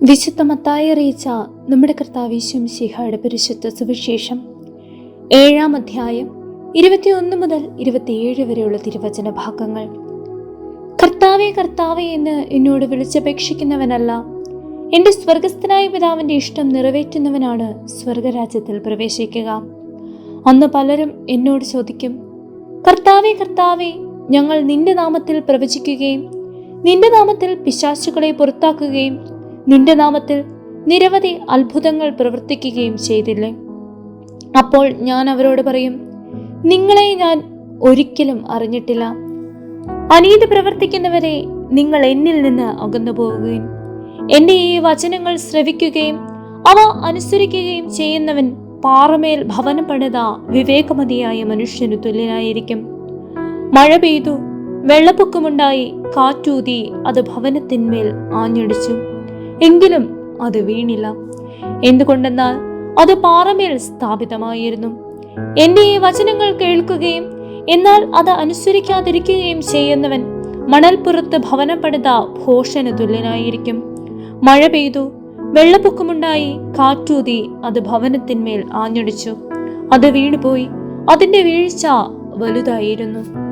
വിശുദ്ധ മത്തായി അറിയിച്ച നമ്മുടെ കർത്താവീശ്വം ശിഹയുടെ പരിശുദ്ധ സുവിശേഷം ഏഴാം അധ്യായം ഇരുപത്തിയൊന്ന് മുതൽ ഇരുപത്തിയേഴ് വരെയുള്ള തിരുവചന ഭാഗങ്ങൾ. കർത്താവെ കർത്താവെ എന്ന് എന്നോട് വിളിച്ചപേക്ഷിക്കുന്നവനല്ല. എന്റെ സ്വർഗസ്ഥനായ പിതാവിന്റെ ഇഷ്ടം നിറവേറ്റുന്നവനാണ് സ്വർഗരാജ്യത്തിൽ പ്രവേശിക്കുക. അന്ന് പലരും എന്നോട് ചോദിക്കും കർത്താവെ കർത്താവെ ഞങ്ങൾ നിന്റെ നാമത്തിൽ പ്രവചിക്കുകയും നിന്റെ നാമത്തിൽ പിശാചുകളെ പുറത്താക്കുകയും നിന്റെ നാമത്തിൽ നിരവധി അത്ഭുതങ്ങൾ പ്രവർത്തിക്കുകയും ചെയ്തില്ലേ? അപ്പോൾ ഞാൻ അവരോട് പറയും നിങ്ങളെ ഞാൻ ഒരിക്കലും അറിഞ്ഞിട്ടില്ല. അനീതി പ്രവർത്തിക്കുന്നവരെ നിങ്ങൾ എന്നിൽ നിന്ന് അകന്നു പോവുകയും എന്റെ ഈ വചനങ്ങൾ ശ്രവിക്കുകയും അവ അനുസരിക്കുകയും ചെയ്യുന്നവൻ പാറമേൽ ഭവനം പണിത വിവേകമതിയായ മനുഷ്യനു തുല്യനായിരിക്കും. മഴ പെയ്തു വെള്ളപ്പൊക്കമുണ്ടായി കാറ്റൂതി അത് ഭവനത്തിന്മേൽ ആഞ്ഞടിച്ചു. എങ്കിലും അത് വീണില്ല. എന്തുകൊണ്ടെന്നാൽ അത് പാറമേൽ സ്ഥാപിതമായിരുന്നു. എന്റെ ഈ വചനങ്ങൾ കേൾക്കുകയും എന്നാൽ അത് അനുസരിക്കാതിരിക്കുകയും ചെയ്യുന്നവൻ മണൽപ്പുറത്ത് ഭവനം പണിത ഭോഷന് തുല്യനായിരിക്കും. മഴ പെയ്തു വെള്ളപ്പൊക്കമുണ്ടായി കാറ്റൂതി അത് ഭവനത്തിന്മേൽ ആഞ്ഞടിച്ചു. അത് വീണുപോയി അതിന്റെ വീഴ്ച വലുതായിരുന്നു.